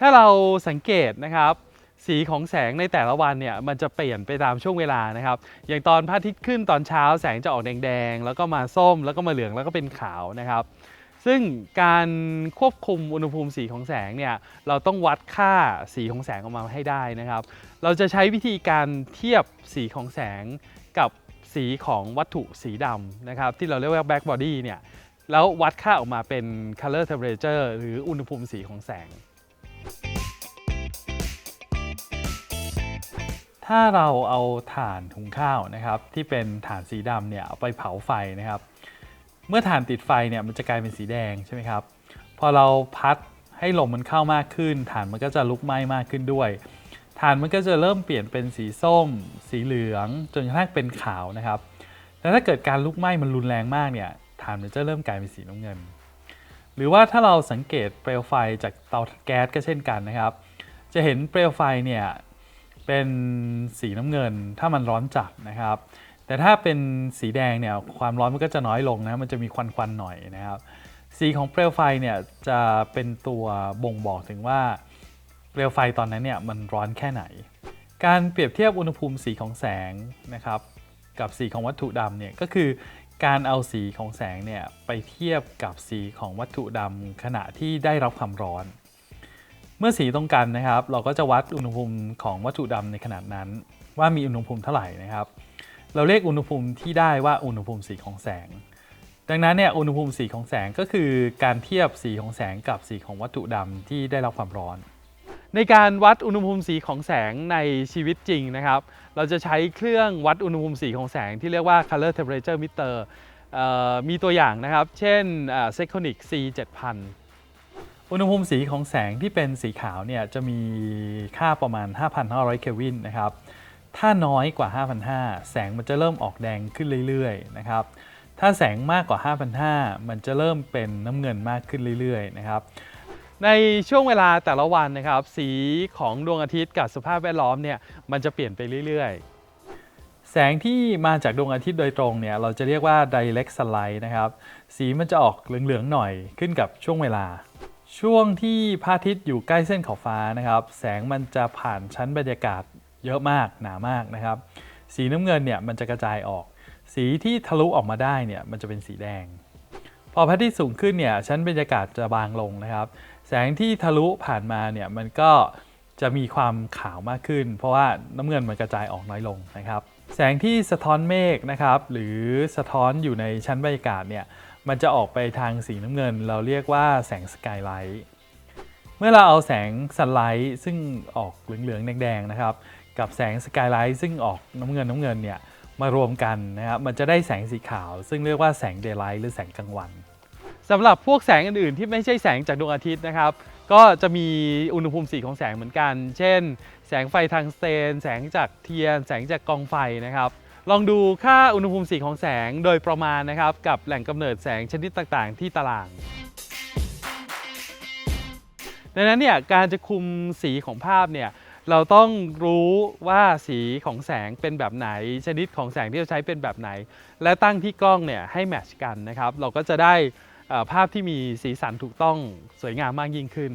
ถ้าเราสังเกตนะครับสีของแสงในแต่ละวันเนี่ยมันจะเปลี่ยนไปตามช่วงเวลานะครับ อย่างตอนพระอาทิตย์ขึ้นตอนเช้าแสงจะออกแดงๆ แล้วก็มาส้มแล้วก็มาเหลืองแล้วก็เป็นขาวนะครับ ซึ่งการควบคุมอุณหภูมิสีของแสงเนี่ยเราต้องวัดค่าสีของแสงออกมาให้ได้นะครับ เราจะใช้วิธีการเทียบสีของแสงกับสีของวัตถุสีดำนะครับที่เราเรียกว่า black body เนี่ยแล้ววัดค่าออกมาเป็น color temperature หรืออุณหภูมิสีของแสง ถ้าเราเอาถ่านหุงข้าวนะครับ ที่เป็นถ่านสีดำเนี่ยเอาไปเผาไฟนะครับ เมื่อถ่านติดไฟเนี่ยมันจะกลายเป็นสีแดงใช่ไหมครับ พอเราพัดให้ลมมันเข้ามากขึ้น ถ่านมันก็จะลุกไหม้มากขึ้นด้วย ถ่านมันก็จะเริ่มเปลี่ยนเป็นสีส้ม สีเหลืองจนกระทั่งเป็นขาวนะครับแต่ถ้าเกิดการลุกไหม้มันรุนแรงมากเนี่ยถ่านมันจะเริ่มกลายเป็นสีน้ำเงิน หรือว่าถ้าเราสังเกตเปลวไฟจากเตาแก๊สก็เช่นกันนะครับ จะเห็นเปลวไฟเนี่ย เป็นสีน้ำเงินถ้ามันร้อนจัดนะครับ แต่ถ้าเป็นสีแดงเนี่ยความร้อนมันก็จะน้อยลงนะมันจะมีควันควันๆหน่อยนะครับ สีของเปลวไฟเนี่ยจะเป็นตัวบ่งบอกถึงว่าเปลวไฟตอนนั้นเนี่ยมันร้อนแค่ไหน การเปรียบเทียบอุณหภูมิสีของแสงนะครับกับสีของวัตถุดำเนี่ยก็คือการเอาสีของแสงเนี่ยไปเทียบกับสีของวัตถุดำขณะที่ได้รับความร้อน เมื่อสีตรงกันนะครับ เราก็จะวัดอุณหภูมิของวัตถุดำในขนาดนั้น ว่ามีอุณหภูมิเท่าไหร่นะครับ เราเรียกอุณหภูมิที่ได้ว่าอุณหภูมิสีของแสง ดังนั้นเนี่ยอุณหภูมิสีของแสงก็คือการเทียบสีของแสงกับสีของวัตถุดำที่ได้รับความร้อน ในการวัดอุณหภูมิสีของแสงในชีวิตจริงนะครับ เราจะใช้เครื่องวัดอุณหภูมิสีของแสงที่เรียกว่า color temperature meter มีตัวอย่างนะครับ เช่นเอ่อ Seconic C 7000 อุณหภูมิสีของแสงที่เป็นสีขาวเนี่ยจะมีค่าประมาณ 5,500 เคลวินนะครับ ถ้าน้อยกว่า 5,500 แสงมันจะเริ่มออกแดงขึ้นเรื่อยๆนะครับ ถ้าแสงมากกว่า 5,500 มันจะเริ่มเป็นน้ำเงินมากขึ้นเรื่อยๆนะครับในช่วงเวลาแต่ละวันนะครับ สีของดวงอาทิตย์กับสภาพแวดล้อมเนี่ยมันจะเปลี่ยนไปเรื่อยๆ แสงที่มาจากดวงอาทิตย์โดยตรงเนี่ยเราจะเรียกว่า direct sunlight นะครับ สีมันจะออกเหลืองๆหน่อยขึ้นกับช่วงเวลา ช่วงที่พระอาทิตย์อยู่ใกล้เส้นขอบฟ้านะครับ แสงมันจะผ่านชั้นบรรยากาศเยอะมากหนามากนะครับ สีน้ำเงินเนี่ยมันจะกระจายออก สีที่ทะลุออกมาได้เนี่ยมันจะเป็นสีแดง พอพระอาทิตย์สูงขึ้นเนี่ยชั้นบรรยากาศจะบางลงนะครับ แสงที่ทะลุผ่านมาเนี่ยมันก็จะมีความขาวมากขึ้น เพราะว่าน้ำเงินมันกระจายออกน้อยลงนะครับ แสงที่สะท้อนเมฆนะครับ หรือสะท้อนอยู่ในชั้นบรรยากาศเนี่ย มันจะออกไปทางสีน้ำเงิน เราเรียกว่าแสงสกายไลท์เมื่อเราเอาแสงซันไลท์ซึ่งออกเหลืองๆแดงๆนะครับ กับแสงสกายไลท์ซึ่งออกน้ำเงินน้ำเงินเนี่ยมารวมกันนะครับมันจะได้แสงสีขาว ซึ่งเรียกว่าแสงเดย์ไลท์หรือแสงกลางวันสำหรับพวกแสงอื่นๆที่ไม่ใช่แสงจากดวงอาทิตย์นะครับ ก็จะมีอุณหภูมิสีของแสงเหมือนกัน เช่น แสงไฟทางสเตน แสงจากเทียน แสงจากกองไฟนะครับ ลองดูค่าอุณหภูมิสีของแสงโดยประมาณนะครับ กับแหล่งกำเนิดแสงชนิดต่างๆ ที่ตาราง ดังนั้นเนี่ยการจะคุมสีของภาพเนี่ยเราต้องรู้ว่าสีของแสงเป็นแบบไหน ชนิดของแสงที่เราใช้เป็นแบบไหน และตั้งที่กล้องเนี่ยให้แมทช์กันนะครับ เราก็จะได้ภาพที่มีสีสันถูกต้องสวยงามมากยิ่งขึ้น